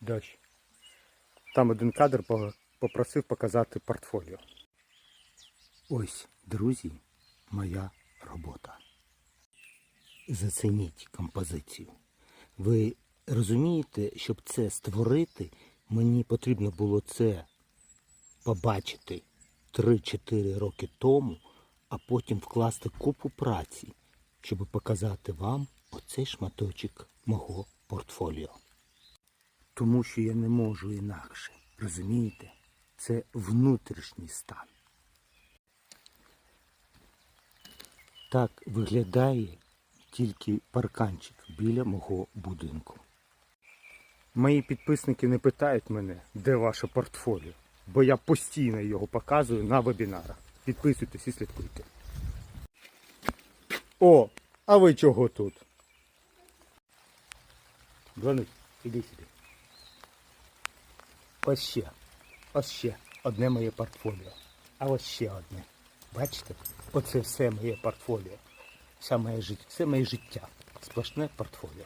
Дощ. Там один кадр попросив показати портфоліо. Ось, друзі, моя робота. Зацініть композицію. Ви розумієте, щоб це створити, мені потрібно було це побачити 3-4 роки тому, а потім вкласти купу праці, щоб показати вам оцей шматочок мого портфоліо. Тому що я не можу інакше. Розумієте? Це внутрішній стан. Так виглядає тільки парканчик біля мого будинку. Мої підписники не питають мене, де ваше портфоліо, бо я постійно його показую на вебінарах. Підписуйтесь і слідкуйте. О, а ви чого тут? Дзвонить, іди сюди. Ось ще, ось ще одне моє портфоліо. А ось ще одне. Бачите? Оце все моє портфоліо. Вся моє життя. Все моє життя. Сплошне портфоліо.